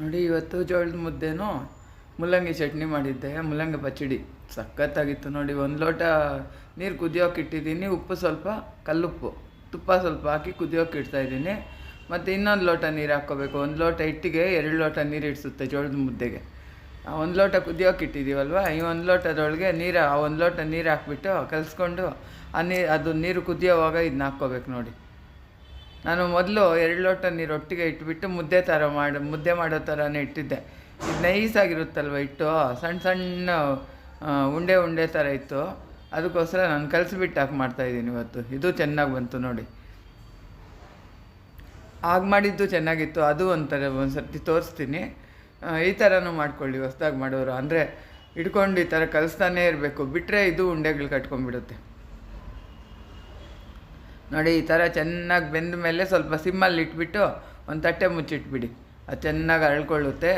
ನೋಡಿ, ಇವತ್ತು ಜೋಳದ ಮುದ್ದೆನೂ ಮೂಲಂಗಿ ಚಟ್ನಿ ಮಾಡಿದ್ದೆ ಮೂಲಂಗಿ ಪಚ್ಚಡಿ. ಸಖತ್ತಾಗಿತ್ತು ನೋಡಿ, ಒಂದು ಲೋಟ ನೀರು ಕುದಿಯೋಕೆ ಇಟ್ಟಿದ್ದೀನಿ, ಉಪ್ಪು ಸ್ವಲ್ಪ, ಕಲ್ಲುಪ್ಪು. ತುಪ್ಪ ಸ್ವಲ್ಪ ಹಾಕಿ ಕುದಿಯೋಕೆ ಇಡ್ತಾ ಇದ್ದೀನಿ ಮತ್ತು ಇನ್ನೊಂದು ಲೋಟ ನೀರು ಹಾಕ್ಕೋಬೇಕು. ಒಂದು ಲೋಟ ಹಿಟ್ಟಿಗೆ ಎರಡು ಲೋಟ ನೀರು ಇಡಿಸುತ್ತೆ ಜೋಳದ ಮುದ್ದೆಗೆ. ಒಂದು ಲೋಟ ಕುದಿಯೋಕೆ ಇಟ್ಟಿದ್ದೀವಲ್ವ ಈ ಒಂದು ಲೋಟದೊಳಗೆ ನೀರು, ಆ ಒಂದು ಲೋಟ ನೀರು ಹಾಕ್ಬಿಟ್ಟು ಕಲಿಸ್ಕೊಂಡು, ಆ ನೀರು ಅದು ನೀರು ಕುದಿಯೋವಾಗ ಇದನ್ನ ಹಾಕ್ಕೋಬೇಕು ನೋಡಿ. ನಾನು ಮೊದಲು ಎರಡು ಲೋಟ ನೀರು ಒಟ್ಟಿಗೆ ಇಟ್ಬಿಟ್ಟು ಮುದ್ದೆ ಥರ ಮಾಡಿ, ಮುದ್ದೆ ಮಾಡೋ ಥರನೇ ಇಟ್ಟಿದ್ದೆ. ಇದು ನೈಸಾಗಿರುತ್ತಲ್ವ ಇಟ್ಟು ಸಣ್ಣ ಸಣ್ಣ ಉಂಡೆ ಉಂಡೆ ಥರ ಇತ್ತು. ಅದಕ್ಕೋಸ್ಕರ ನಾನು ಕಲಸಿಬಿಟ್ಟು ಹಾಕಿ ಮಾಡ್ತಾಯಿದ್ದೀನಿ ಇವತ್ತು. ಇದು ಚೆನ್ನಾಗಿ ಬಂತು ನೋಡಿ. ಆಗ ಮಾಡಿದ್ದು ಚೆನ್ನಾಗಿತ್ತು. ಅದು ಒಂಥರ ಒಂದು ಸರ್ತಿ ತೋರಿಸ್ತೀನಿ ಈ ಥರನೂ ಮಾಡ್ಕೊಳ್ಳಿ, ಹೊಸ್ದಾಗಿ ಮಾಡೋರು. ಅಂದರೆ ಇಟ್ಕೊಂಡು ಈ ಥರ ಕಲಿಸ್ತಾನೇ ಇರಬೇಕು. ಬಿಟ್ಟರೆ ಇದು ಉಂಡೆಗಳು ಕಟ್ಕೊಂಡ್ಬಿಡುತ್ತೆ. ನೋಡಿ, ಈ ಥರ ಚೆನ್ನಾಗಿ ಬೆಂದ ಮೇಲೆ ಸ್ವಲ್ಪ ಸಿಮ್ಮಲ್ಲಿ ಇಟ್ಬಿಟ್ಟು ಒಂದು ತಟ್ಟೆ ಮುಚ್ಚಿಟ್ಬಿಡಿ. ಅದು ಚೆನ್ನಾಗಿ ಅರಳ್ಕೊಳ್ಳುತ್ತೆ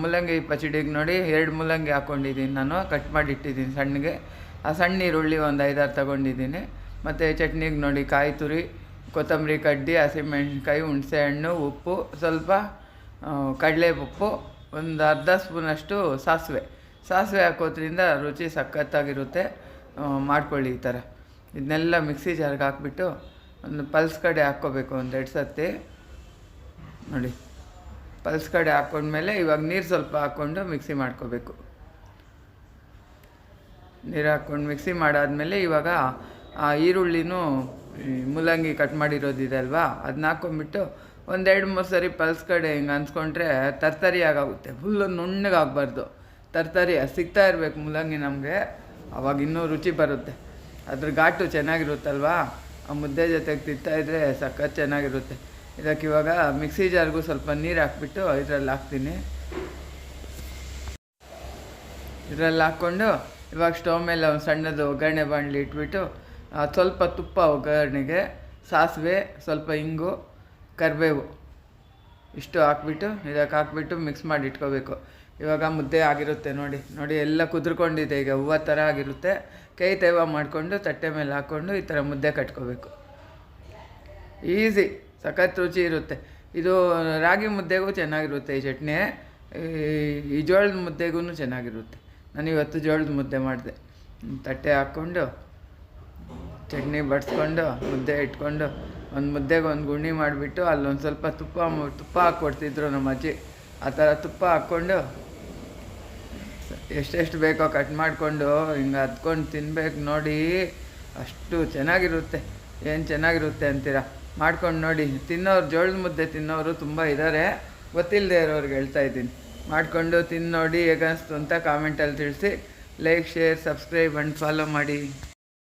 ಮೂಲಂಗಿ ಪಚಡಿಗೆ ನೋಡಿ ಎರಡು ಮೂಲಂಗಿ ಹಾಕ್ಕೊಂಡಿದ್ದೀನಿ ನಾನು, ಕಟ್ ಮಾಡಿ ಇಟ್ಟಿದ್ದೀನಿ ಸಣ್ಣಗೆ ಆ ಸಣ್ಣ ಈರುಳ್ಳಿ ಒಂದು ಐದಾರು ತಗೊಂಡಿದ್ದೀನಿ. ಮತ್ತು ಚಟ್ನಿಗೆ ನೋಡಿ ಕಾಯಿ ತುರಿ, ಕೊತ್ತಂಬರಿ ಕಡ್ಡಿ ಹಸಿಮೆಣ್ಸಿನ್ಕಾಯಿ ಹುಣಸೆಹಣ್ಣು, ಉಪ್ಪು, ಸ್ವಲ್ಪ ಕಡಲೆ ಉಪ್ಪು ಒಂದು ಅರ್ಧ ಸ್ಪೂನಷ್ಟು ಸಾಸಿವೆ. ಸಾಸಿವೆ ಹಾಕೋದ್ರಿಂದ ರುಚಿ ಸಖತ್ತಾಗಿರುತ್ತೆ. ಮಾಡ್ಕೊಳ್ಳಿ ಈ ಥರ. ಇದನ್ನೆಲ್ಲ ಮಿಕ್ಸಿ ಜಾರ್ಗೆ ಹಾಕ್ಬಿಟ್ಟು ಒಂದು ಪಲ್ಸ್ ಕಡೆ ಹಾಕ್ಕೋಬೇಕು ಒಂದೆರಡು ಸತಿ ನೋಡಿ, ಪಲ್ಸ್ ಕಡೆ ಹಾಕ್ಕೊಂಡ್ಮೇಲೆ ಇವಾಗ ನೀರು ಸ್ವಲ್ಪ ಹಾಕ್ಕೊಂಡು ಮಿಕ್ಸಿ ಮಾಡ್ಕೋಬೇಕು. ನೀರು ಹಾಕ್ಕೊಂಡು ಮಿಕ್ಸಿ ಮಾಡಾದಮೇಲೆ ಇವಾಗ ಆ ಈರುಳ್ಳಿನೂ ಮೂಲಂಗಿ ಕಟ್ ಮಾಡಿರೋದಿದೆ ಅಲ್ವಾ? ಅದನ್ನ ಹಾಕ್ಕೊಂಡ್ಬಿಟ್ಟು ಒಂದೆರಡು ಮೂರು ಸರಿ ಪಲ್ಸ್ ಕಡೆ ಹಿಂಗೆ ಅನ್ಸ್ಕೊಂಡ್ರೆ ತರ್ತರಿ ಆಗುತ್ತೆ ಫುಲ್ಲು ನುಣ್ಣಗಾಗಬಾರ್ದು. ತರ್ತರಿ, ಸಿಗ್ತಾ ಇರಬೇಕು ಮೂಲಂಗಿ ನಮಗೆ. ಅವಾಗ ಇನ್ನೂ ರುಚಿ ಬರುತ್ತೆ. ಅದ್ರ ಘಾಟು ಚೆನ್ನಾಗಿರುತ್ತಲ್ವಾ? ಆ ಮುದ್ದೆ ಜೊತೆಗೆ ತಿಂತಾ ಇದ್ರೆ ಸಖತ್ ಚೆನ್ನಾಗಿರುತ್ತೆ. ಇದಕ್ಕೆ ಇವಾಗ ಮಿಕ್ಸಿ ಜಾರ್ಗೂ ಸ್ವಲ್ಪ ನೀರು ಹಾಕ್ಬಿಟ್ಟು ಇದರಲ್ಲಿ ಹಾಕ್ತೀನಿ. ಇದರಲ್ಲಿ ಹಾಕ್ಕೊಂಡು ಇವಾಗ ಸ್ಟವ್ ಮೇಲೆ ಒಂದು ಸಣ್ಣದು ಒಗ್ಗರಣೆ ಬಾಣಲಿ ಇಟ್ಬಿಟ್ಟು ಸ್ವಲ್ಪ ತುಪ್ಪ ಒಗ್ಗರಣೆಗೆ, ಸಾಸಿವೆ, ಸ್ವಲ್ಪ ಇಂಗು, ಕರಿಬೇವು. ಇಷ್ಟು ಹಾಕ್ಬಿಟ್ಟು, ಇದಕ್ಕೆ ಹಾಕ್ಬಿಟ್ಟು ಮಿಕ್ಸ್ ಮಾಡಿ ಇಟ್ಕೋಬೇಕು. ಇವಾಗ ಮುದ್ದೆ ಆಗಿರುತ್ತೆ ನೋಡಿ. ನೋಡಿ, ಎಲ್ಲ ಕುದ್ರಕೊಂಡಿದೆ ಈಗ. ಹೂವು ಥರ ಆಗಿರುತ್ತೆ. ಕೈ ತೇವ ಮಾಡಿಕೊಂಡು, ತಟ್ಟೆ ಮೇಲೆ ಹಾಕ್ಕೊಂಡು ಈ ಥರ ಮುದ್ದೆ ಕಟ್ಕೋಬೇಕು. ಈಸಿ. ಸಖತ್ ರುಚಿ ಇರುತ್ತೆ. ಇದು ರಾಗಿ ಮುದ್ದೆಗೂ ಚೆನ್ನಾಗಿರುತ್ತೆ ಈ ಚಟ್ನಿ. ಈ- ಜೋಳದ ಮುದ್ದೆಗೂ ಚೆನ್ನಾಗಿರುತ್ತೆ. ನಾನು ಇವತ್ತು ಜೋಳದ ಮುದ್ದೆ ಮಾಡಿದೆ. ತಟ್ಟೆ ಹಾಕ್ಕೊಂಡು ಚಟ್ನಿ ಬಡಿಸ್ಕೊಂಡು, ಮುದ್ದೆ ಇಟ್ಕೊಂಡು, ಒಂದು ಮುದ್ದೆಗೆ ಒಂದು ಗುಂಡಿ ಮಾಡಿಬಿಟ್ಟು ಅಲ್ಲೊಂದು ಸ್ವಲ್ಪ ತುಪ್ಪ ತುಪ್ಪ ಹಾಕ್ಕೊಡ್ತಿದ್ರು ನಮ್ಮ ಅಜ್ಜಿ. ಆ ಥರ ತುಪ್ಪ ಹಾಕ್ಕೊಂಡು, ಎಷ್ಟೆಷ್ಟು ಬೇಕೋ ಕಟ್ ಮಾಡಿಕೊಂಡು, ಹಿಂಗೆ ಹತ್ಕೊಂಡು ತಿನ್ಬೇಕು ನೋಡಿ, ಅಷ್ಟು ಚೆನ್ನಾಗಿರುತ್ತೆ. ಏನು ಚೆನ್ನಾಗಿರುತ್ತೆ ಅಂತೀರ? ಮಾಡ್ಕೊಂಡು ನೋಡಿ. ತಿನ್ನೋರು ಜೋಳದ ಮುದ್ದೆ ತಿನ್ನೋರು ತುಂಬ ಇದ್ದಾರೆ ಗೊತ್ತಿಲ್ಲದೆ ಇರೋರಿಗೆ ಹೇಳ್ತಾ ಇದ್ದೀನಿ. ಮಾಡಿಕೊಂಡು ತಿನ್ನೋಡಿ ನೋಡಿ ಹೇಗನ್ನಿಸ್ತು ಅಂತ ಕಾಮೆಂಟಲ್ಲಿ ತಿಳಿಸಿ. Like share subscribe and follow ಮಾಡಿ.